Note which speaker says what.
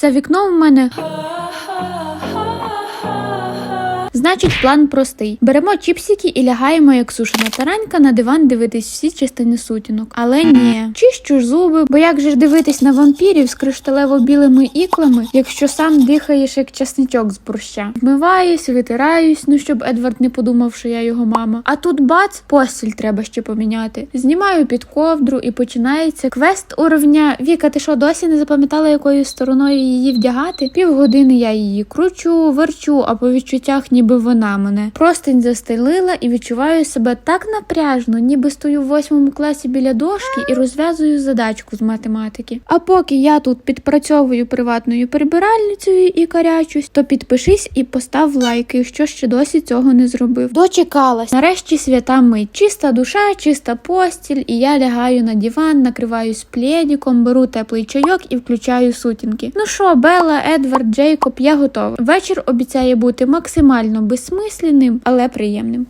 Speaker 1: За вікном в мене. Значить, план простий: беремо чіпсики і лягаємо, як сушена таранька, на диван дивитись всі частини сутінок. Але ні, чищу ж зуби, бо як же ж дивитись на вампірів з кришталево-білими іклами, якщо сам дихаєш як часничок з борща. Вмиваюсь, витираюсь, ну щоб Едвард не подумав, що я його мама. А тут бац, постіль треба ще поміняти. Знімаю під ковдру і починається квест уровня. Віка, ти що досі не запам'ятала, якою стороною її вдягати? Півгодини я її кручу, верчу, а по відчуттях ніби вона мене. Простинь застелила і відчуваю себе так напряжно, ніби стою в восьмому класі біля дошки і розв'язую задачку з математики. А поки я тут підпрацьовую приватною прибиральницею і карячусь, то підпишись і постав лайк, якщо ще досі цього не зробив. Дочекалась. Нарешті свята мить. Чиста душа, чиста постіль, і я лягаю на диван, накриваюсь плєдіком, беру теплий чайок і включаю сутінки. Ну що, Белла, Едвард, Джейкоб, я готова. Вечір обіцяє бути максимально безсмисляним, але приємним.